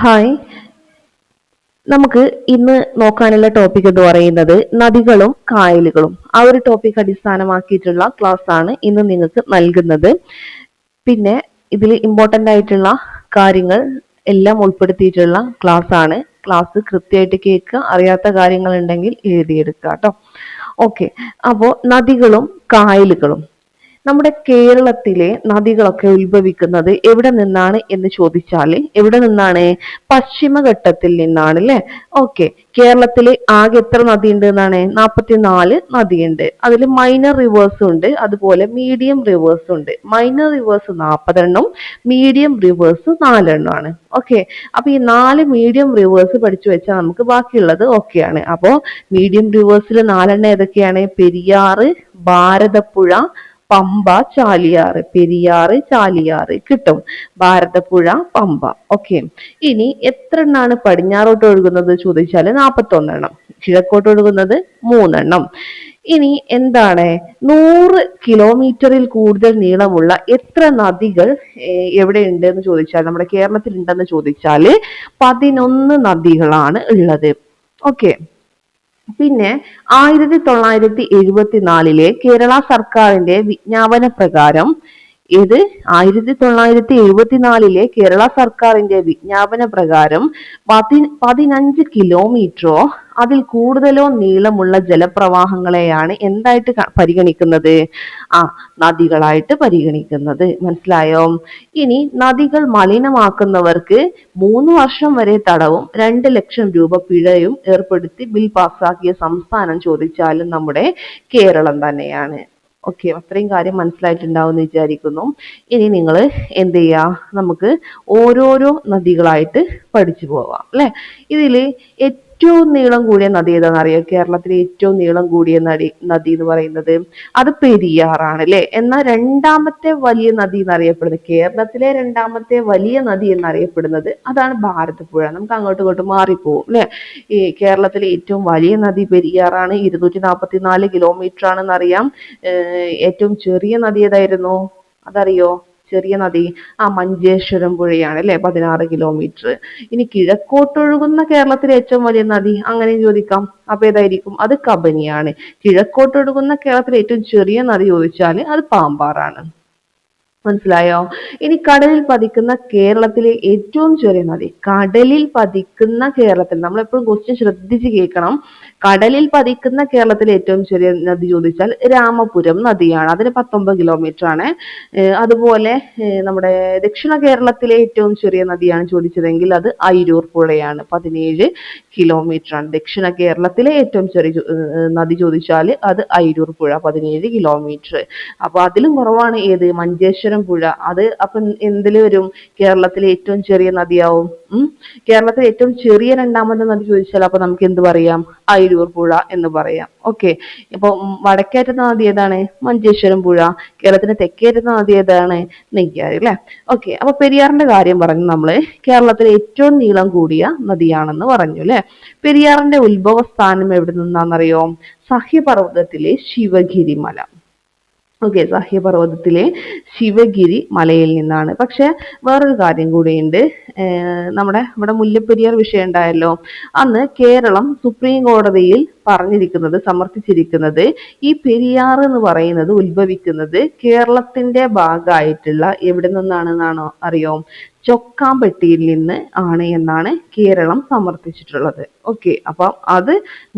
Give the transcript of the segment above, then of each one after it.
Hi. നമുക്ക് ഇന്ന് നോക്കാനുള്ള ടോപ്പിക് എന്ന് പറയുന്നത് നദികളും കായലുകളും. ആ ഒരു ടോപ്പിക് അടിസ്ഥാനമാക്കിയിട്ടുള്ള ക്ലാസ് ആണ് ഇന്ന് നിങ്ങൾക്ക് നൽകുന്നത്. പിന്നെ ഇതിൽ ഇമ്പോർട്ടന്റ് ആയിട്ടുള്ള കാര്യങ്ങൾ എല്ലാം ഉൾപ്പെടുത്തിയിട്ടുള്ള ക്ലാസ് ആണ്. ക്ലാസ് കൃത്യമായിട്ട് കേൾക്കുക അറിയാത്ത കാര്യങ്ങൾ ഉണ്ടെങ്കിൽ എഴുതിയെടുക്കുക കേട്ടോ. ഓക്കെ അപ്പോൾ നദികളും കായലുകളും. നമ്മുടെ കേരളത്തിലെ നദികളൊക്കെ ഉത്ഭവിക്കുന്നത് എവിടെ നിന്നാണ് എന്ന് ചോദിച്ചാൽ എവിടെ നിന്നാണ്? പശ്ചിമഘട്ടത്തിൽ നിന്നാണ് അല്ലെ? ഓക്കെ കേരളത്തിൽ ആകെ എത്ര നദി ഉണ്ട് എന്നാണ്? നാൽപ്പത്തിനാല് നദിയുണ്ട് അതിൽ മൈനർ റിവേഴ്സ് ഉണ്ട്. അതുപോലെ മീഡിയം റിവേഴ്സ് ഉണ്ട്. മൈനർ റിവേഴ്സ് നാൽപ്പതെണ്ണം മീഡിയം റിവേഴ്സ് നാലെണ്ണമാണ്. ഓക്കെ അപ്പൊ ഈ നാല് മീഡിയം റിവേഴ്സ് പഠിച്ചു വെച്ചാൽ നമുക്ക് ബാക്കിയുള്ളത് ഓക്കെയാണ് അപ്പോൾ മീഡിയം റിവേഴ്സിൽ നാലെണ്ണം ഏതൊക്കെയാണ്? പെരിയാറ് ഭാരതപ്പുഴ പമ്പ ചാലിയാറ് പെരിയാറ് ചാലിയാറ് കിട്ടും. ഭാരതപ്പുഴ പമ്പ. ഓക്കെ ഇനി എത്ര എണ്ണാണ് പടിഞ്ഞാറോട്ട് ഒഴുകുന്നത് ചോദിച്ചാൽ നാൽപ്പത്തൊന്നെണ്ണം കിഴക്കോട്ട് ഒഴുകുന്നത് മൂന്നെണ്ണം. ഇനി എന്താണ്? നൂറ് കിലോമീറ്ററിൽ കൂടുതൽ നീളമുള്ള എത്ര നദികൾ എവിടെ ഉണ്ട് എന്ന് ചോദിച്ചാൽ നമ്മുടെ കേരളത്തിൽ ഉണ്ടെന്ന് ചോദിച്ചാൽ പതിനൊന്ന് നദികളാണ് ഉള്ളത്. ഓക്കെ പിന്നെ ആയിരത്തി തൊള്ളായിരത്തി എഴുപത്തിനാലിലെ കേരള സർക്കാരിന്റെ വിജ്ഞാപന പ്രകാരം ഇത് ആയിരത്തി തൊള്ളായിരത്തി എഴുപത്തിനാലിലെ കേരള സർക്കാരിന്റെ വിജ്ഞാപന പ്രകാരം പതി പതിനഞ്ച് കിലോമീറ്ററോ അതിൽ കൂടുതലോ നീളമുള്ള ജലപ്രവാഹങ്ങളെയാണ് എന്തായിട്ട് പരിഗണിക്കുന്നത്? ആ നദികളായിട്ട് പരിഗണിക്കുന്നത്. മനസ്സിലായോ? ഇനി നദികൾ മലിനമാക്കുന്നവർക്ക് മൂന്ന് വർഷം വരെ തടവും രണ്ട് ലക്ഷം രൂപ പിഴയും ഏർപ്പെടുത്തി ബിൽ പാസ്സാക്കിയ സംസ്ഥാനം ചോദിച്ചാലും നമ്മുടെ കേരളം തന്നെയാണ്. ഓക്കെ അത്രയും കാര്യം മനസ്സിലായിട്ടുണ്ടാവും എന്ന് വിചാരിക്കുന്നു. ഇനി നിങ്ങൾ എന്ത് ചെയ്യുക നമുക്ക് ഓരോരോ നദികളായിട്ട് പഠിച്ചു പോവാം അല്ലെ? ഇതിൽ ഏറ്റവും നീളം കൂടിയ നദി ഏതാണെന്ന് അറിയാം? കേരളത്തിലെ ഏറ്റവും നീളം കൂടിയ നദി നദി എന്ന് പറയുന്നത് അത് പെരിയാറാണ് അല്ലെ എന്നാൽ രണ്ടാമത്തെ വലിയ നദി എന്നറിയപ്പെടുന്നത് കേരളത്തിലെ രണ്ടാമത്തെ വലിയ നദി എന്നറിയപ്പെടുന്നത് അതാണ് ഭാരതപ്പുഴ. നമുക്ക് അങ്ങോട്ടും ഇങ്ങോട്ടും മാറിപ്പോവും അല്ലെ ഈ കേരളത്തിലെ ഏറ്റവും വലിയ നദി പെരിയാറാണ്. ഇരുന്നൂറ്റി നാൽപ്പത്തി നാല് കിലോമീറ്റർ ആണെന്ന് അറിയാം ഏറ്റവും ചെറിയ നദി ഏതായിരുന്നു? അതറിയോ? ചെറിയ നദി ആ മഞ്ചേശ്വരം പുഴയാണ് അല്ലെ? പതിനാറ് കിലോമീറ്റർ ഇനി കിഴക്കോട്ടൊഴുകുന്ന കേരളത്തിലെ ഏറ്റവും വലിയ നദി അങ്ങനെ ചോദിക്കാം. അപ്പൊ ഏതായിരിക്കും? അത് കബനിയാണ്. കിഴക്കോട്ടൊഴുകുന്ന കേരളത്തിലെ ഏറ്റവും ചെറിയ നദി ചോദിച്ചാൽ അത് പാമ്പാറാണ്. മനസ്സിലായോ? ഇനി കടലിൽ പതിക്കുന്ന കേരളത്തിലെ ഏറ്റവും ചെറിയ നദി. കടലിൽ പതിക്കുന്ന കേരളത്തിൽ നമ്മൾ എപ്പോഴും ക്വസ്റ്റ്യൻ ശ്രദ്ധിച്ച് കേൾക്കണം. കടലിൽ പതിക്കുന്ന കേരളത്തിലെ ഏറ്റവും ചെറിയ നദി ചോദിച്ചാൽ രാമപുരം നദിയാണ്. അതിന് പത്തൊമ്പത് കിലോമീറ്റർ ആണ്. അതുപോലെ നമ്മുടെ ദക്ഷിണ കേരളത്തിലെ ഏറ്റവും ചെറിയ നദിയാണ് ചോദിച്ചതെങ്കിൽ അത് അയിരൂർ പുഴയാണ്. പതിനേഴ് കിലോമീറ്റർ ആണ്. ദക്ഷിണ കേരളത്തിലെ ഏറ്റവും ചെറിയ നദി ചോദിച്ചാൽ അത് അയിരൂർ പുഴ പതിനേഴ് കിലോമീറ്റർ അപ്പൊ അതിലും കുറവാണ് ഏത്? മഞ്ചേശ്വരം മഞ്ചേശ്വരം പുഴ. അത് അപ്പൊ എന്തിൽ വരും? കേരളത്തിലെ ഏറ്റവും ചെറിയ നദിയാവും. കേരളത്തിലെ ഏറ്റവും ചെറിയ രണ്ടാമത്തെ നദി ചോദിച്ചാൽ അപ്പൊ നമുക്ക് എന്ത് പറയാം? അയിരൂർ പുഴ എന്ന് പറയാം. ഓക്കെ. ഇപ്പൊ വടക്കേറ്റ നദി ഏതാണ്? മഞ്ചേശ്വരം പുഴ. കേരളത്തിന്റെ തെക്കേറ്റ നദി ഏതാണ്? നെയ്യാർ അല്ലെ? ഓക്കെ. അപ്പൊ പെരിയാറിന്റെ കാര്യം പറഞ്ഞു നമ്മൾ. കേരളത്തിലെ ഏറ്റവും നീളം കൂടിയ നദിയാണെന്ന് പറഞ്ഞു അല്ലെ? പെരിയാറിന്റെ ഉത്ഭവ സ്ഥാനം എവിടെ നിന്നാണെന്നറിയോ സഹ്യപർവതത്തിലെ ശിവഗിരി മല ഓക്കെ സഹ്യപർവതത്തിലെ ശിവഗിരി മലയിൽ നിന്നാണ്. പക്ഷെ വേറൊരു കാര്യം കൂടിയുണ്ട്. നമ്മുടെ ഇവിടെ മുല്ലപ്പെരിയാർ വിഷയം ഉണ്ടായല്ലോ. അന്ന് കേരളം സുപ്രീം കോടതിയിൽ പറഞ്ഞിരിക്കുന്നത് സമർത്ഥിച്ചിരിക്കുന്നത് ഈ പെരിയാർ എന്ന് പറയുന്നത് ഉത്ഭവിക്കുന്നത് കേരളത്തിന്റെ ഭാഗമായിട്ടുള്ള എവിടെ നിന്നാണെന്നാണോ അറിയോ? ചൊക്കാമ്പെട്ടിയിൽ നിന്ന് ആണ് എന്നാണ് കേരളം സമർത്ഥിച്ചിട്ടുള്ളത്. ഓക്കെ അപ്പം അത്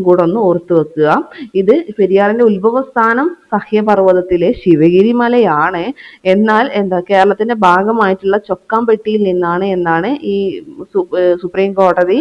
കൂടെ ഒന്ന് ഓർത്തു വെക്കുക. ഇത് പെരിയാറിന്റെ ഉത്ഭവസ്ഥാനം സഹ്യപർവതത്തിലെ ശിവഗിരി മലയാണ് എന്നാൽ എന്താ കേരളത്തിന്റെ ഭാഗമായിട്ടുള്ള ചൊക്കാമ്പെട്ടിയിൽ നിന്നാണ് എന്നാണ് ഈ സുപ്രീം കോടതി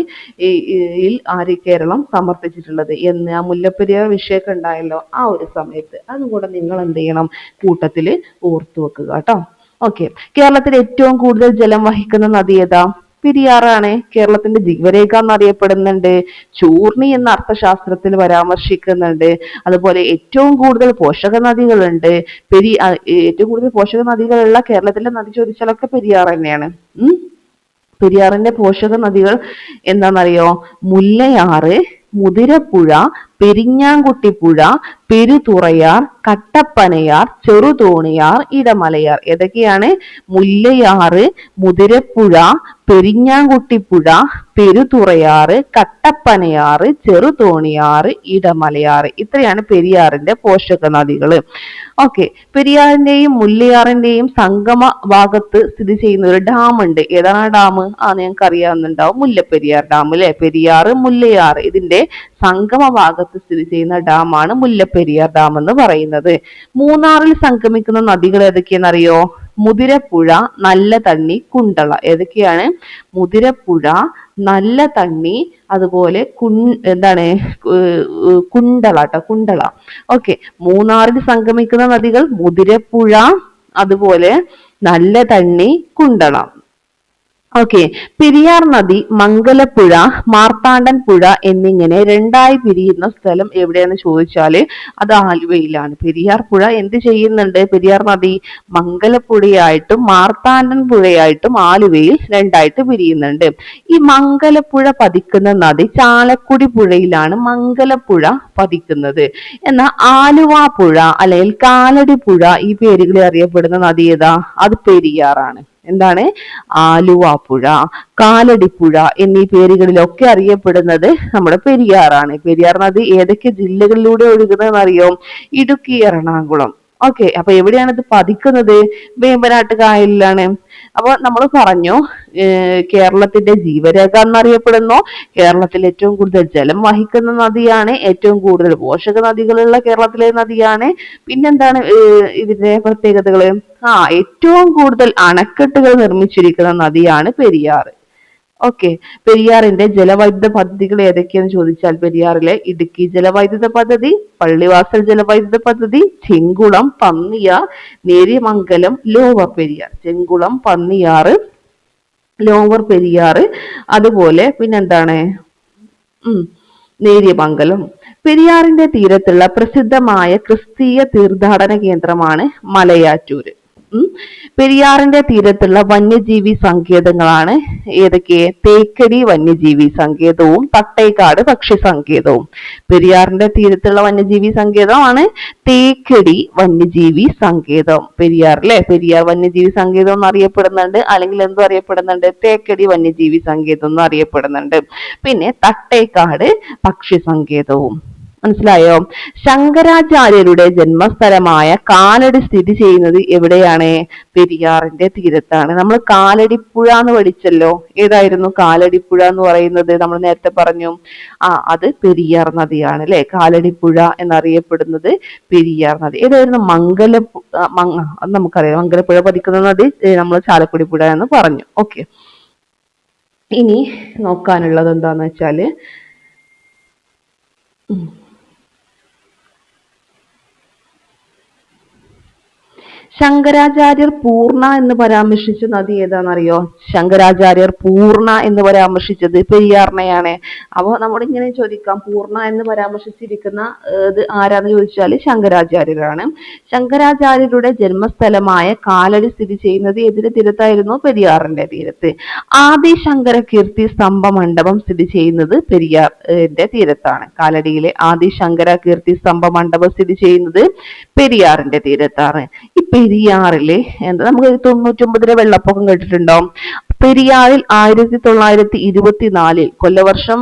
ആര് കേരളം സമർത്ഥിച്ചിട്ടുള്ളത്. എന്ന് ആ മുല്ലപ്പെരിയാർ വിഷയമൊക്കെ ഉണ്ടായല്ലോ ആ ഒരു സമയത്ത്. അതും കൂടെ നിങ്ങൾ എന്ത് ചെയ്യണം? കൂട്ടത്തിൽ ഓർത്തു വെക്കുക കേട്ടോ. ഓക്കെ കേരളത്തിൽ ഏറ്റവും കൂടുതൽ ജലം വഹിക്കുന്ന നദി ഏതാ? പെരിയാറാണ്. കേരളത്തിന്റെ ജീവരേഖ എന്നറിയപ്പെടുന്നുണ്ട്. ചൂർണി എന്ന അർത്ഥശാസ്ത്രത്തിൽ പരാമർശിക്കുന്നുണ്ട്. അതുപോലെ ഏറ്റവും കൂടുതൽ പോഷക നദികളുണ്ട്. പെരി ഏറ്റവും കൂടുതൽ പോഷക നദികളുള്ള കേരളത്തിലെ നദി ചോദിച്ചാലൊക്കെ പെരിയാർ തന്നെയാണ്. ഉം? പെരിയാറിന്റെ പോഷക നദികൾ എന്താണെന്നറിയോ? മുല്ലയാറ് മുതിരപ്പുഴ പെരിഞ്ഞാങ്കുട്ടി പുഴ പെരുതുറയാർ കട്ടപ്പനയാർ ചെറുതോണിയാർ ഇടമലയാർ. ഏതൊക്കെയാണ്? മുല്ലയാറ് മുതിരപ്പുഴ പെരിഞ്ഞാങ്കുട്ടിപ്പുഴ പെരുതുറയാറ് കട്ടപ്പനയാറ് ചെറുതോണിയാറ് ഇടമലയാറ് ഇത്രയാണ് പെരിയാറിന്റെ പോഷക നദികൾ ഓക്കെ പെരിയാറിന്റെയും മുല്ലയാറിന്റെയും സംഗമ ഭാഗത്ത് സ്ഥിതി ചെയ്യുന്ന ഒരു ഡാം ഉണ്ട്. ഏതാണ് ഡാം? ആ നിങ്ങൾക്ക് അറിയാവുന്നുണ്ടാവും. മുല്ലപ്പെരിയാർ ഡാം അല്ലെ? പെരിയാറ് മുല്ലയാറ്. ഇതിന്റെ സംഗമ ഭാഗത്ത് സ്ഥിതി ചെയ്യുന്ന ഡാമാണ് മുല്ലപ്പെരിയാർ. ഡാം എന്ന് പറയുന്നത്. മൂന്നാറിൽ സംഗമിക്കുന്ന നദികൾ ഏതൊക്കെയാണെന്നറിയോ? മുതിരപ്പുഴ നല്ല തണ്ണി കുണ്ടള. ഏതൊക്കെയാണ്? മുതിരപ്പുഴ നല്ല തണ്ണി അതുപോലെ കുൺ എന്താണ് കുണ്ടള കേട്ടോ കുണ്ടള. ഓക്കെ. മൂന്നാറിൽ സംഗമിക്കുന്ന നദികൾ മുതിരപ്പുഴ അതുപോലെ നല്ല തണ്ണി കുണ്ടള. ഓക്കെ പെരിയാർ നദി മംഗലപ്പുഴ മാർത്താണ്ഡൻ പുഴ എന്നിങ്ങനെ രണ്ടായി പിരിയുന്ന സ്ഥലം എവിടെയെന്ന് ചോദിച്ചാൽ അത് ആലുവയിലാണ്. പെരിയാർ പുഴ എന്ത് ചെയ്യുന്നുണ്ട്? പെരിയാർ നദി മംഗലപ്പുഴയായിട്ടും മാർത്താണ്ഡൻ പുഴയായിട്ടും ആലുവയിൽ രണ്ടായിട്ട് പിരിയുന്നുണ്ട്. ഈ മംഗലപ്പുഴ പതിക്കുന്ന നദി ചാലക്കുടി പുഴയിലാണ് മംഗലപ്പുഴ പതിക്കുന്നത്. എന്നാൽ ആലുവ പുഴ അല്ലെങ്കിൽ കാലടി പുഴ ഈ പേരുകളിൽ അറിയപ്പെടുന്ന നദി ഏതാ? അത് പെരിയാറാണ്. എന്താണ്? ആലുവാപ്പുഴ കാലടിപ്പുഴ എന്നീ പേരുകളിലൊക്കെ അറിയപ്പെടുന്നത് നമ്മുടെ പെരിയാറാണ്. പെരിയാർ നദി ഏതൊക്കെ ജില്ലകളിലൂടെ ഒഴുകുന്നതെന്ന് അറിയോ ഇടുക്കി എറണാകുളം. ഓക്കെ അപ്പൊ എവിടെയാണ് ഇത് പതിക്കുന്നത്? വേമ്പനാട്ട് കായലിലാണ് അപ്പൊ നമ്മൾ പറഞ്ഞു കേരളത്തിന്റെ ജീവരേഖ എന്നറിയപ്പെടുന്നു. കേരളത്തിൽ ഏറ്റവും കൂടുതൽ ജലം വഹിക്കുന്ന നദിയാണ് ഏറ്റവും കൂടുതൽ പോഷക നദികളുള്ള കേരളത്തിലെ നദിയാണ്. പിന്നെന്താണ് ഇതിന്റെ പ്രത്യേകതകൾ? ആ ഏറ്റവും കൂടുതൽ അണക്കെട്ടുകൾ നിർമ്മിച്ചിരിക്കുന്ന നദിയാണ് പെരിയാർ. ഓക്കെ. പെരിയാറിന്റെ ജലവൈദ്യുത പദ്ധതികൾ ഏതൊക്കെയെന്ന് ചോദിച്ചാൽ പെരിയാറിലെ ഇടുക്കി ജലവൈദ്യുത പദ്ധതി പള്ളിവാസൽ ജലവൈദ്യുത പദ്ധതി ചെങ്കുളം പന്നിയാർ നേര്യമംഗലം ലോവർ പെരിയാർ. ചെങ്കുളം പന്നിയാറ് ലോവർ പെരിയാറ് അതുപോലെ പിന്നെന്താണ്? ഉം നേര്യമംഗലം. പെരിയാറിന്റെ തീരത്തുള്ള പ്രസിദ്ധമായ ക്രിസ്തീയ തീർത്ഥാടന കേന്ദ്രമാണ് മലയാറ്റൂര്. പെരിയാറിന്റെ തീരത്തുള്ള വന്യജീവി സങ്കേതങ്ങളാണ് ഏതൊക്കെ? തേക്കടി വന്യജീവി സങ്കേതവും തട്ടേക്കാട് പക്ഷി സങ്കേതവും. പെരിയാറിന്റെ തീരത്തുള്ള വന്യജീവി സങ്കേതമാണ് തേക്കടി വന്യജീവി സങ്കേതം. പെരിയാർ അല്ലെ പെരിയാർ വന്യജീവി സങ്കേതം എന്ന് അറിയപ്പെടുന്നുണ്ട്. അല്ലെങ്കിൽ എന്തോ അറിയപ്പെടുന്നുണ്ട്? തേക്കടി വന്യജീവി സങ്കേതം എന്ന് അറിയപ്പെടുന്നുണ്ട്. പിന്നെ തട്ടേക്കാട് പക്ഷി സങ്കേതവും. മനസ്സിലായോ? ശങ്കരാചാര്യരുടെ ജന്മസ്ഥലമായ കാലടി സ്ഥിതി ചെയ്യുന്നത് എവിടെയാണ്? പെരിയാറിന്റെ തീരത്താണ്. നമ്മൾ കാലടിപ്പുഴ എന്ന് പഠിച്ചല്ലോ. ഏതായിരുന്നു കാലടിപ്പുഴ എന്ന് പറയുന്നത്? നമ്മൾ നേരത്തെ പറഞ്ഞു. ആ അത് പെരിയാർ നദിയാണ് അല്ലെ? കാലടിപ്പുഴ എന്നറിയപ്പെടുന്നത് പെരിയാർ നദി. ഏതായിരുന്നു മംഗല നമുക്കറിയാം. മംഗലപ്പുഴ പതിക്കുന്ന നദി നമ്മൾ ചാലക്കുടി പുഴ എന്ന് പറഞ്ഞു. ഓക്കെ. ഇനി നോക്കാനുള്ളത് എന്താന്ന് വെച്ചാൽ ശങ്കരാചാര്യർ പൂർണ എന്ന് പരാമർശിച്ച നദി ഏതാണെന്നറിയോ? ശങ്കരാചാര്യർ പൂർണ എന്ന് പരാമർശിച്ചത് പെരിയാറിനെയാണ്. അപ്പോൾ നമ്മളിങ്ങനെ ചോദിക്കാം പൂർണ എന്ന് പരാമർശിച്ചിരിക്കുന്ന ഇത് ആരാന്ന് ചോദിച്ചാൽ ശങ്കരാചാര്യരാണ്. ശങ്കരാചാര്യരുടെ ജന്മസ്ഥലമായ കാലടി സ്ഥിതി ചെയ്യുന്നത് എതിരെ തീരത്തായിരുന്നു? പെരിയാറിന്റെ തീരത്ത്. ആദി ശങ്കര കീർത്തി സ്തംഭ മണ്ഡപം സ്ഥിതി ചെയ്യുന്നത് പെരിയാറിന്റെ തീരത്താണ്. കാലടിയിലെ ആദി ശങ്കര കീർത്തി സ്തംഭ മണ്ഡപം സ്ഥിതി ചെയ്യുന്നത് പെരിയാറിന്റെ തീരത്താണ്. ഈ പെരിയാറിലെ. എന്താ നമുക്ക് തൊണ്ണൂറ്റൊമ്പതിലെ വെള്ളപ്പൊക്കം കേട്ടിട്ടുണ്ടാവും. പെരിയാറിൽ ആയിരത്തി തൊള്ളായിരത്തി ഇരുപത്തിനാലിൽ കൊല്ലവർഷം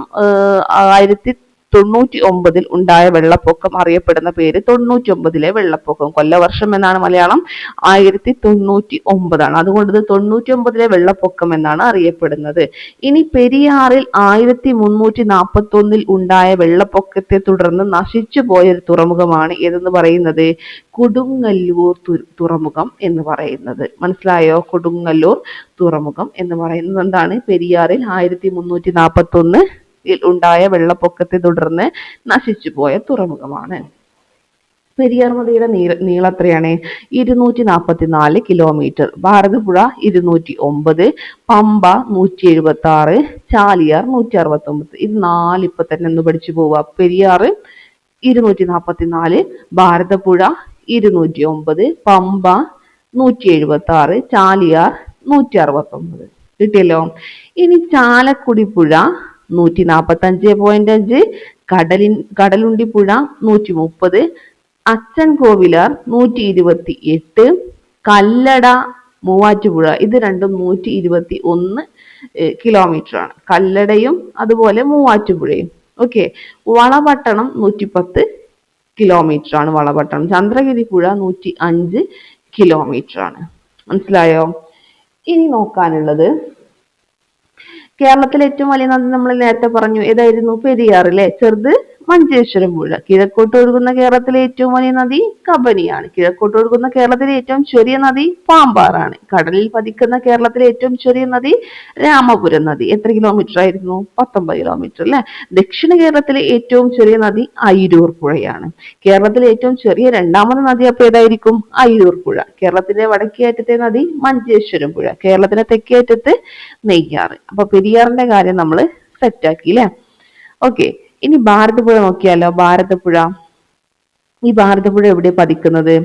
ആയിരത്തി തൊണ്ണൂറ്റി ഒമ്പതിൽ ഉണ്ടായ വെള്ളപ്പൊക്കം അറിയപ്പെടുന്ന പേര് തൊണ്ണൂറ്റി ഒമ്പതിലെ വെള്ളപ്പൊക്കം. കൊല്ലവർഷം എന്നാണ് മലയാളം. ആയിരത്തി തൊണ്ണൂറ്റി ഒമ്പതാണ് അതുകൊണ്ട് തൊണ്ണൂറ്റി ഒമ്പതിലെ വെള്ളപ്പൊക്കം എന്നാണ് അറിയപ്പെടുന്നത്. ഇനി പെരിയാറിൽ ആയിരത്തി മുന്നൂറ്റി നാൽപ്പത്തി ഒന്നിൽ ഉണ്ടായ വെള്ളപ്പൊക്കത്തെ തുടർന്ന് നശിച്ചു പോയ ഒരു തുറമുഖമാണ് ഏതെന്ന് പറയുന്നത്? കൊടുങ്ങല്ലൂർ തുറമുഖം എന്ന് പറയുന്നത്. മനസ്സിലായോ? കൊടുങ്ങല്ലൂർ തുറമുഖം എന്ന് പറയുന്നത് എന്താണ്? പെരിയാറിൽ ആയിരത്തി മുന്നൂറ്റി നാൽപ്പത്തി ഒന്ന് ഉണ്ടായ വെള്ളപ്പൊക്കത്തെ തുടർന്ന് നശിച്ചുപോയ തുറമുഖമാണ്. പെരിയാർ നദിയുടെ നീള നീളം എത്രയാണ്? ഇരുന്നൂറ്റി നാൽപ്പത്തിനാല് കിലോമീറ്റർ. ഭാരതപ്പുഴ ഇരുന്നൂറ്റി ഒമ്പത് പമ്പ നൂറ്റി എഴുപത്തി ആറ് ചാലിയാർ നൂറ്റി അറുപത്തി ഒമ്പത് ഇത് നാല് ഇപ്പൊ തന്നെ ഒന്ന് പഠിച്ചു പോവാ. പെരിയാർ ഇരുന്നൂറ്റി നാൽപ്പത്തി നാല് ഭാരതപ്പുഴ ഇരുന്നൂറ്റി ഒമ്പത് പമ്പ നൂറ്റി എഴുപത്തി ആറ് ചാലിയാർ നൂറ്റി അറുപത്തി ഒമ്പത് കിട്ടിയല്ലോ? ഇനി ചാലക്കുടി പുഴ നൂറ്റി നാൽപ്പത്തി അഞ്ച് പോയിന്റ് അഞ്ച് കടലിൻ കടലുണ്ടി പുഴ നൂറ്റി മുപ്പത് അച്ഛൻ കോവിലാർ നൂറ്റി ഇരുപത്തി എട്ട് കല്ലട മൂവാറ്റുപുഴ ഇത് രണ്ടും നൂറ്റി ഇരുപത്തി ഒന്ന് കിലോമീറ്റർ ആണ് കല്ലടയും അതുപോലെ മൂവാറ്റുപുഴയും. ഓക്കെ. വളപട്ടണം നൂറ്റിപ്പത്ത് കിലോമീറ്റർ ആണ് വളപട്ടണം. ചന്ദ്രഗിരി പുഴ നൂറ്റി അഞ്ച് കിലോമീറ്റർ ആണ് മനസ്സിലായോ? ഇനി നോക്കാനുള്ളത് കേരളത്തിലെ ഏറ്റവും വലിയ നദി നമ്മൾ നേരത്തെ പറഞ്ഞു. ഏതായിരുന്നു പെരിയാർ അല്ലെ ചെറുത് മഞ്ചേശ്വരം പുഴ കിഴക്കോട്ട് ഒഴുകുന്ന കേരളത്തിലെ ഏറ്റവും വലിയ നദി കബനിയാണ്. കിഴക്കോട്ട് ഒഴുകുന്ന കേരളത്തിലെ ഏറ്റവും ചെറിയ നദി പാമ്പാറാണ്. കടലിൽ പതിക്കുന്ന കേരളത്തിലെ ഏറ്റവും ചെറിയ നദി രാമപുരം നദി. എത്ര കിലോമീറ്റർ ആയിരുന്നു? പത്തൊമ്പത് കിലോമീറ്റർ അല്ലെ? ദക്ഷിണ കേരളത്തിലെ ഏറ്റവും ചെറിയ നദി അയിരൂർ പുഴയാണ്. കേരളത്തിലെ ഏറ്റവും ചെറിയ രണ്ടാമത് നദി അപ്പൊ ഏതായിരിക്കും? അയിരൂർ പുഴ. കേരളത്തിന്റെ വടക്കേ അറ്റത്തെ നദി മഞ്ചേശ്വരം പുഴ. കേരളത്തിന്റെ തെക്കേ അറ്റത്ത് നെയ്യാറ്. അപ്പൊ പെരിയാറിന്റെ കാര്യം നമ്മൾ സെറ്റാക്കി അല്ലെ? ഓക്കെ ഇനി ഭാരതപ്പുഴ നോക്കിയാലോ? ഭാരതപ്പുഴ. ഈ ഭാരതപ്പുഴ എവിടെ പതിക്കുന്നത്?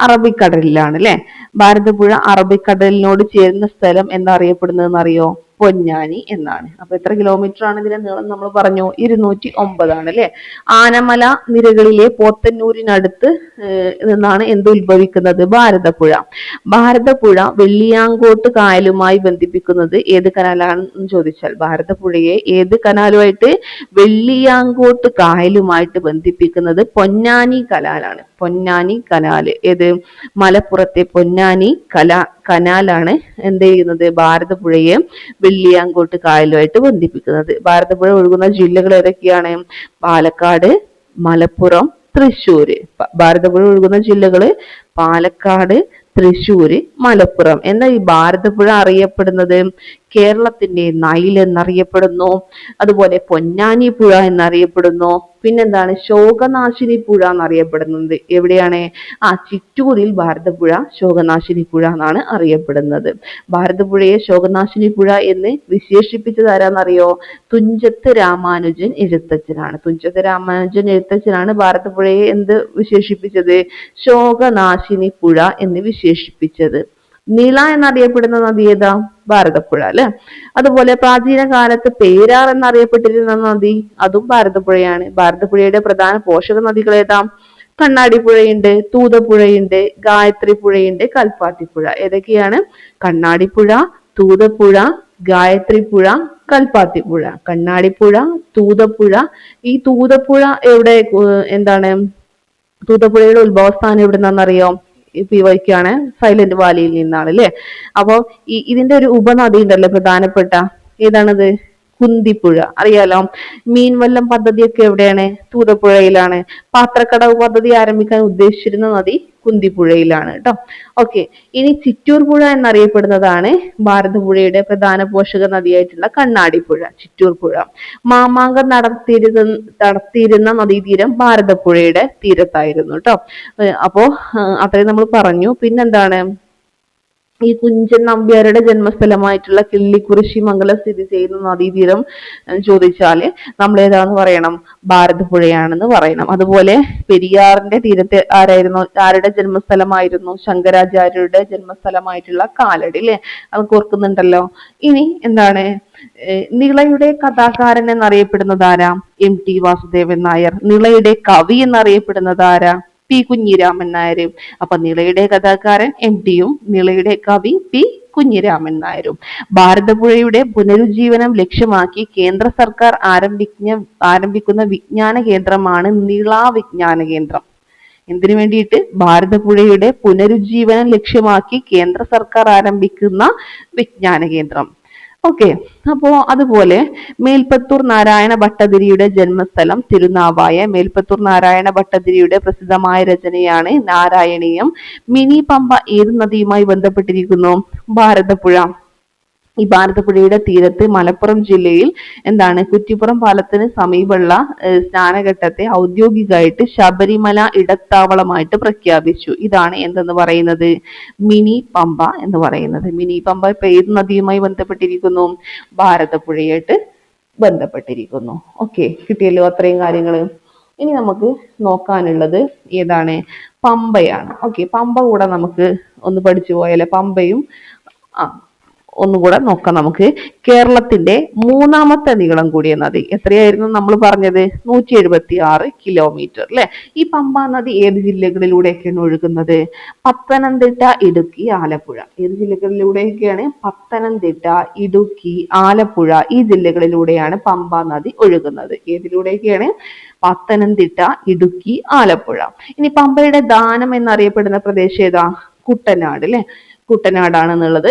അറബിക്കടലിലാണ് അല്ലെ? ഭാരതപ്പുഴ അറബിക്കടലിനോട് ചേരുന്ന സ്ഥലം എന്നറിയപ്പെടുന്നതെന്ന് അറിയോ പൊന്നാനി എന്നാണ്. അപ്പൊ എത്ര കിലോമീറ്റർ ആണ് ഇതിന്റെ നീളം നമ്മൾ പറഞ്ഞു? ഇരുന്നൂറ്റി ഒമ്പതാണ് അല്ലെ? ആനമല നിരകളിലെ പോത്തന്നൂരിനടുത്ത് നിന്നാണ് എന്ത് ഉത്ഭവിക്കുന്നത്? ഭാരതപ്പുഴ. ഭാരതപ്പുഴ വെള്ളിയാങ്കോട്ട് കായലുമായി ബന്ധിപ്പിക്കുന്നത് ഏത് കനാലാണെന്ന് ചോദിച്ചാൽ ഭാരതപ്പുഴയെ ഏത് കനാലുമായിട്ട്? വെള്ളിയാങ്കോട്ട് കായലുമായിട്ട് ബന്ധിപ്പിക്കുന്നത് പൊന്നാനി കനാലാണ്. പൊന്നാനി കനാല് ഏത്? മലപ്പുറത്തെ പൊന്നാനി കല കനാലാണ് എന്ത് ചെയ്യുന്നത്? ഭാരതപ്പുഴയെ വെള്ളിയാങ്കോട്ട് കായലുമായിട്ട് ബന്ധിപ്പിക്കുന്നത്. ഭാരതപ്പുഴ ഒഴുകുന്ന ജില്ലകൾ ഏതൊക്കെയാണ്? പാലക്കാട് മലപ്പുറം തൃശ്ശൂര്. ഭാരതപ്പുഴ ഒഴുകുന്ന ജില്ലകൾ പാലക്കാട് തൃശ്ശൂര് മലപ്പുറം. എന്ന ഈ ഭാരതപ്പുഴ അറിയപ്പെടുന്നത്? കേരളത്തിന്റെ നൈൽ എന്നറിയപ്പെടുന്നു. അതുപോലെ പൊന്നാനി പുഴ എന്നറിയപ്പെടുന്നു. പിന്നെന്താണ്? ശോകനാശിനി പുഴ എന്നറിയപ്പെടുന്നത്. എവിടെയാണ്? ആ ചിറ്റൂരിൽ ഭാരതപ്പുഴ ശോകനാശിനി പുഴ എന്നാണ് അറിയപ്പെടുന്നത്. ഭാരതപ്പുഴയെ ശോകനാശിനി പുഴ എന്ന് വിശേഷിപ്പിച്ചത് ആരാന്നറിയോ? തുഞ്ചത്ത് രാമാനുജൻ എഴുത്തച്ഛനാണ്. തുഞ്ചത്ത് രാമാനുജൻ എഴുത്തച്ഛനാണ് ഭാരതപ്പുഴയെ എന്ത് വിശേഷിപ്പിച്ചത്? ശോകനാശിനി പുഴ എന്ന് വിശേഷിപ്പിച്ചത്. നീള എന്നറിയപ്പെടുന്ന നദി ഏതാ? ഭാരതപ്പുഴ അല്ലെ? അതുപോലെ പ്രാചീന കാലത്ത് പേരാർ എന്നറിയപ്പെട്ടിരുന്ന നദി അതും ഭാരതപ്പുഴയാണ്. ഭാരതപ്പുഴയുടെ പ്രധാന പോഷക നദികൾ ഏതാ? കണ്ണാടിപ്പുഴയുണ്ട് തൂതപ്പുഴയുണ്ട് ഗായത്രി പുഴയുണ്ട് കൽപ്പാത്തിപ്പുഴ ഏതൊക്കെയാണ്? കണ്ണാടിപ്പുഴ തൂതപ്പുഴ ഗായത്രിപ്പുഴ കൽപ്പാത്തിപ്പുഴ കണ്ണാടിപ്പുഴ തൂതപ്പുഴ. ഈ തൂതപ്പുഴ എവിടെ എന്താണ്? തൂതപ്പുഴയുടെ ഉത്ഭവസ്ഥാനം എവിടെ പി വൈക്കാണ് സൈലന്റ് വാലിയിൽ നിന്നാണ് അല്ലെ? അപ്പൊ ഇതിന്റെ ഒരു ഉപനദി ഉണ്ടല്ലോ പ്രധാനപ്പെട്ട. ഏതാണത്? കുന്തിപ്പുഴ. അറിയാലോ മീൻവല്ലം പദ്ധതിയൊക്കെ എവിടെയാണ്? തൂതപ്പുഴയിലാണ്. പാത്രക്കടവ് പദ്ധതി ആരംഭിക്കാൻ ഉദ്ദേശിച്ചിരുന്ന നദി കുന്തിപ്പുഴയിലാണ് കേട്ടോ ഓക്കെ ഇനി ചിറ്റൂർ പുഴ എന്നറിയപ്പെടുന്നതാണ് ഭാരതപുഴയുടെ പ്രധാന പോഷക നദിയായിട്ടുള്ള കണ്ണാടിപ്പുഴ ചിറ്റൂർ പുഴ. മാമാങ്കം നടത്തിയിരുന്ന നടത്തിയിരുന്ന നദീതീരം ഭാരതപ്പുഴയുടെ തീരത്തായിരുന്നു കേട്ടോ അപ്പോ അത്രയും നമ്മൾ പറഞ്ഞു. പിന്നെന്താണ്? ഈ കുഞ്ചൻ നമ്പ്യാരുടെ ജന്മസ്ഥലമായിട്ടുള്ള കിള്ളിക്കുറിശി മംഗലം സ്ഥിതി ചെയ്യുന്ന നദീതീരം ചോദിച്ചാൽ നമ്മൾ ഏതാന്ന് പറയണം? ഭാരതപ്പുഴയാണെന്ന് പറയണം. അതുപോലെ പെരിയാറിന്റെ തീരത്തെ ആരായിരുന്നു? ആരുടെ ജന്മസ്ഥലമായിരുന്നു? ശങ്കരാചാര്യരുടെ ജന്മസ്ഥലമായിട്ടുള്ള കാലടി അല്ലെ അത് ഓർക്കുന്നുണ്ടല്ലോ. ഇനി എന്താണ്? നിളയുടെ കഥാകാരൻ എന്നറിയപ്പെടുന്നത് ആരാ? M T Vasudevan Nair. നിളയുടെ കവി എന്നറിയപ്പെടുന്നത് ആരാ? പി കുഞ്ഞിരാമൻ നായരും. അപ്പൊ നിളയുടെ കഥാകാരൻ എം ടിയും നിളയുടെ കവി പി കുഞ്ഞിരാമൻ നായരും. ഭാരതപ്പുഴയുടെ പുനരുജ്ജീവനം ലക്ഷ്യമാക്കി കേന്ദ്ര സർക്കാർ ആരംഭിക്കുന്ന ആരംഭിക്കുന്ന വിജ്ഞാന കേന്ദ്രമാണ് നിള വിജ്ഞാന കേന്ദ്രം. എന്തിനു വേണ്ടിയിട്ട്? ഭാരതപ്പുഴയുടെ പുനരുജ്ജീവനം ലക്ഷ്യമാക്കി കേന്ദ്ര സർക്കാർ ആരംഭിക്കുന്ന വിജ്ഞാന കേന്ദ്രം. ഓക്കെ. അപ്പോ അതുപോലെ മേൽപ്പത്തൂർ നാരായണ ഭട്ടതിരിയുടെ ജന്മസ്ഥലം തിരുനാവായ മേൽപ്പത്തൂർ നാരായണ ഭട്ടതിരിയുടെ പ്രസിദ്ധമായ രചനയാണ് നാരായണീയം. മിനി പമ്പ ഏത് നദിയുമായി ബന്ധപ്പെട്ടിരിക്കുന്നു? ഭാരതപ്പുഴ. ഈ ഭാരതപ്പുഴയുടെ തീരത്ത് മലപ്പുറം ജില്ലയിൽ എന്താണ് കുറ്റിപ്പുറം പാലത്തിന് സമീപമുള്ള സ്നാനഘട്ടത്തെ ഔദ്യോഗികമായിട്ട് ശബരിമല ഇടത്താവളമായിട്ട് പ്രഖ്യാപിച്ചു. ഇതാണ് എന്തെന്ന് പറയുന്നത്? മിനി പമ്പ എന്ന് പറയുന്നത്. മിനി പമ്പ ഇപ്പൊ ഏത് നദിയുമായി ബന്ധപ്പെട്ടിരിക്കുന്നു? ഭാരതപ്പുഴയായിട്ട് ബന്ധപ്പെട്ടിരിക്കുന്നു. ഓക്കെ കിട്ടിയല്ലോ അത്രയും കാര്യങ്ങൾ ഇനി നമുക്ക് നോക്കാനുള്ളത് ഏതാണ്? പമ്പയാണ്. ഓക്കെ പമ്പ കൂടെ നമുക്ക് ഒന്ന് പഠിച്ചു പോയാലേ? പമ്പയും ആ ഒന്നുകൂടെ നോക്കാം നമുക്ക്. കേരളത്തിന്റെ മൂന്നാമത്തെ നീളം കൂടിയ നദി എത്രയായിരുന്നു നമ്മൾ പറഞ്ഞത്? നൂറ്റി എഴുപത്തി ആറ് കിലോമീറ്റർ അല്ലെ? ഈ പമ്പാ നദി ഏത് ജില്ലകളിലൂടെയൊക്കെയാണ് ഒഴുകുന്നത്? പത്തനംതിട്ട ഇടുക്കി ആലപ്പുഴ. ഏത് ജില്ലകളിലൂടെയൊക്കെയാണ്? പത്തനംതിട്ട ഇടുക്കി ആലപ്പുഴ ഈ ജില്ലകളിലൂടെയാണ് പമ്പാ നദി ഒഴുകുന്നത്. ഏതിലൂടെയൊക്കെയാണ്? പത്തനംതിട്ട ഇടുക്കി ആലപ്പുഴ. ഇനി പമ്പയുടെ ദാനം എന്നറിയപ്പെടുന്ന പ്രദേശം ഏതാ? കുട്ടനാട് അല്ലെ? കുട്ടനാടാണെന്നുള്ളത്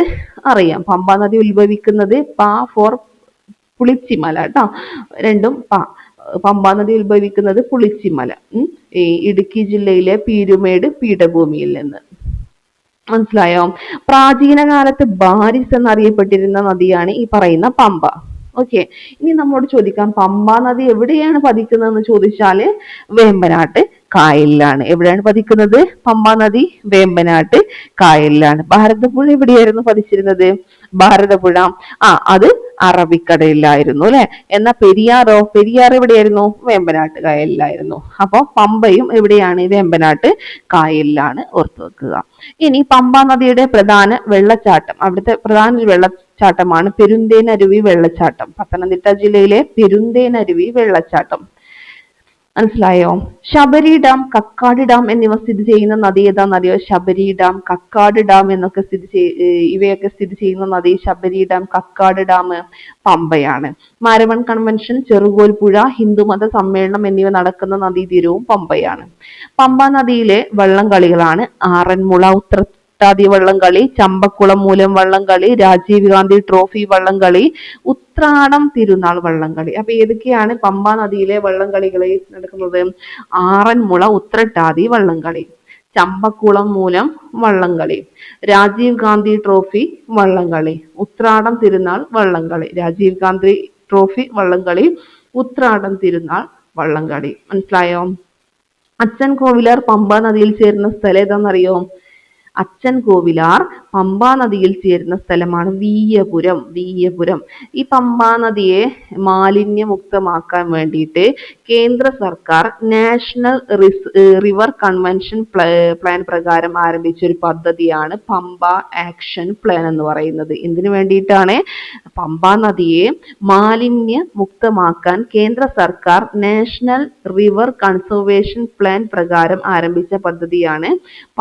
അറിയാം. പമ്പാ നദി ഉത്ഭവിക്കുന്നത് പാ ഫോർ പുളിച്ചിമല കേട്ടോ. രണ്ടും പാ പമ്പാ നദി ഉത്ഭവിക്കുന്നത് പുളിച്ചിമല. ഈ ഇടുക്കി ജില്ലയിലെ പീരുമേട് പീഠഭൂമിയിൽ നിന്ന്. മനസ്സിലായോ? പ്രാചീന കാലത്ത് ബാരിസ് എന്നറിയപ്പെട്ടിരുന്ന നദിയാണ് ഈ പറയുന്ന പമ്പ. ഓക്കെ ഇനി നമ്മോട് ചോദിക്കാം പമ്പ നദി എവിടെയാണ് പതിക്കുന്നതെന്ന് ചോദിച്ചാൽ വേമ്പനാട്ട് കായലിലാണ്. എവിടെയാണ് പതിക്കുന്നത്? പമ്പാ നദി വേമ്പനാട്ട് കായലിലാണ്. ഭാരതപ്പുഴ എവിടെയായിരുന്നു പതിച്ചിരുന്നത്? ഭാരതപ്പുഴ. ആ അത് അറബിക്കടലിലായിരുന്നു അല്ലെ? എന്നാ പെരിയാറോ? പെരിയാർ എവിടെയായിരുന്നു? വേമ്പനാട്ട് കായലിലായിരുന്നു അപ്പൊ പമ്പയും എവിടെയാണ് വേമ്പനാട്ട് കായലിലാണ് ഓർത്തു വെക്കുക. ഇനി പമ്പ നദിയുടെ പ്രധാന വെള്ളച്ചാട്ടം അവിടുത്തെ പ്രധാന ഒരു വെള്ളച്ചാട്ടമാണ് പെരുന്തേനരുവി വെള്ളച്ചാട്ടം. പത്തനംതിട്ട ജില്ലയിലെ പെരുന്തേനരുവി വെള്ളച്ചാട്ടം. മനസ്സിലായോ? ശബരി ഡാം കക്കാട് ഡാം എന്നിവ സ്ഥിതി ചെയ്യുന്ന നദി ഏതാണെന്നറിയോ? ശബരി ഡാം കക്കാട് ഡാം എന്നൊക്കെ സ്ഥിതി ചെയ് ഇവയൊക്കെ സ്ഥിതി ചെയ്യുന്ന നദി ശബരി ഡാം കക്കാട് ഡാം പമ്പയാണ്. മാരവൺ കൺവെൻഷൻ ചെറുകോൽപ്പുഴ ഹിന്ദുമത സമ്മേളനം എന്നിവ നടക്കുന്ന നദീതീരവും പമ്പയാണ്. പമ്പ നദിയിലെ വള്ളംകളികളാണ് ആറന്മുള ഉത്ര വള്ളം വള്ളംകളി ചമ്പക്കുളം മൂലം വള്ളംകളി രാജീവ് ഗാന്ധി ട്രോഫി വള്ളംകളി ഉത്രാടം തിരുനാൾ വള്ളംകളി അപ്പൊ ഏതൊക്കെയാണ് പമ്പ നദിയിലെ വള്ളംകളികൾ നടക്കുന്നത്? ആറന്മുള ഉത്രട്ടാതി വള്ളംകളി ചമ്പക്കുളം മൂലം വള്ളംകളി രാജീവ് ഗാന്ധി ട്രോഫി വള്ളംകളി ഉത്രാടം തിരുനാൾ വള്ളംകളി രാജീവ് ഗാന്ധി ട്രോഫി വള്ളംകളി ഉത്രാടം തിരുനാൾ വള്ളംകളി മനസ്സിലായോ? അച്ഛൻ കോവിലാർ പമ്പ നദിയിൽ ചേരുന്ന സ്ഥലം ഏതാണെന്നറിയോ? അച്ഛൻ കോവിലാർ പമ്പാ നദിയിൽ ചേരുന്ന സ്ഥലമാണ് വീയപുരം. വീയപുരം. ഈ പമ്പാ നദിയെ മാലിന്യമുക്തമാക്കാൻ വേണ്ടിയിട്ട് കേന്ദ്ര സർക്കാർ നാഷണൽ റിവർ കൺവെൻഷൻ പ്ലാൻ പ്രകാരം ആരംഭിച്ച ഒരു പദ്ധതിയാണ് പമ്പ ആക്ഷൻ പ്ലാൻ എന്ന് പറയുന്നത്. എന്തിനു വേണ്ടിയിട്ടാണ്? പമ്പ നദിയെ മാലിന്യ മുക്തമാക്കാൻ കേന്ദ്ര സർക്കാർ നാഷണൽ റിവർ കൺസർവേഷൻ പ്ലാൻ പ്രകാരം ആരംഭിച്ച പദ്ധതിയാണ്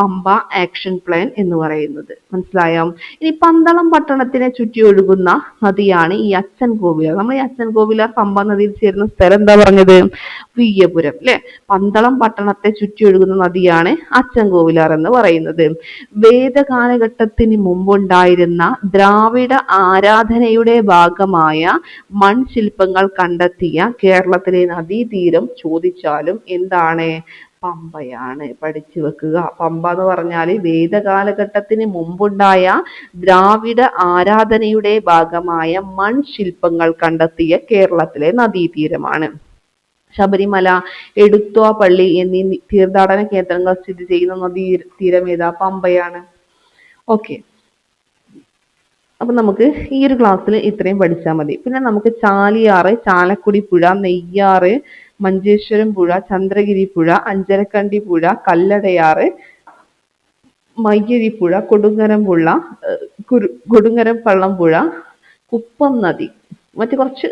പമ്പ ആക്ഷൻ പ്ലാൻ എന്ന് പറയുന്നത്. മനസ്സിലായോ? ഇനി പന്തളം പട്ടണത്തിനെ ചുറ്റി ഒഴുകുന്ന നദിയാണ് ഈ അച്ഛൻ കോവിലാർ നമ്മൾ ഈ അച്ഛൻ കോവിലാർ പമ്പ നദിയിൽ ചേരുന്ന സ്ഥലം എന്താ പറഞ്ഞത്? വിയ്യപുരം അല്ലെ പന്തളം പട്ടണത്തെ ചുറ്റി ഒഴുകുന്ന നദിയാണ് അച്ചൻകോവിലാർ എന്ന് പറയുന്നത്. വേദകാലഘട്ടത്തിന് മുമ്പുണ്ടായിരുന്ന ദ്രാവിഡ ആരാധനയുടെ ഭാഗമായ മൺശില്പങ്ങൾ കണ്ടെത്തിയ കേരളത്തിലെ നദീതീരം ചോദിച്ചാലും എന്താണ്? പമ്പയാണ്. പഠിച്ചു വെക്കുക. പമ്പ എന്ന് പറഞ്ഞാൽ വേദകാലഘട്ടത്തിന് മുമ്പുണ്ടായ ദ്രാവിഡ ആരാധനയുടെ ഭാഗമായ മൺശില്പങ്ങൾ കണ്ടെത്തിയ കേരളത്തിലെ നദീതീരമാണ്. ശബരിമല എടുത്വ പള്ളി എന്നീ തീർത്ഥാടന കേന്ദ്രങ്ങൾ സ്ഥിതി ചെയ്യുന്ന നദീ തീരം ഏതാ പമ്പയാണ്. ഓക്കെ അപ്പൊ നമുക്ക് ഈ ഒരു ക്ലാസ്സിൽ ഇത്രയും പഠിച്ചാൽ മതി. പിന്നെ നമുക്ക് ചാലിയാറ് ചാലക്കുടി പുഴ നെയ്യാറ് മഞ്ചേശ്വരം പുഴ ചന്ദ്രഗിരി പുഴ അഞ്ചരക്കണ്ടി പുഴ കല്ലടയാറ് മയ്യരി പുഴ കൊടുങ്ങരം പുഴ കൊടുങ്ങരം പള്ളം പുഴ കുപ്പം നദി. മറ്റു കുറച്ച്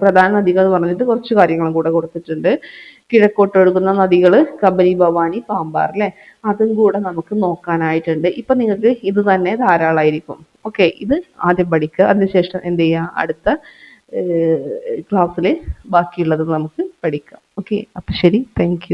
പ്രധാന നദികൾ എന്ന് പറഞ്ഞിട്ട് കുറച്ച് കാര്യങ്ങളും കൂടെ കൊടുത്തിട്ടുണ്ട്. കിഴക്കോട്ട് ഒഴുകുന്ന നദികൾ കബനി ഭവാനി പാമ്പാർ അല്ലെ അതും കൂടെ നമുക്ക് നോക്കാനായിട്ടുണ്ട്. ഇപ്പൊ നിങ്ങൾക്ക് ഇത് തന്നെ ധാരാളമായിരിക്കും ഓക്കെ ഇത് ആദ്യം പഠിക്കുക. അതിനുശേഷം എന്ത് ചെയ്യുക? അടുത്ത ക്ലാസ്സിൽ ബാക്കിയുള്ളത് നമുക്ക് പഠിക്കാം. ഓക്കെ അപ്പം ശരി. താങ്ക്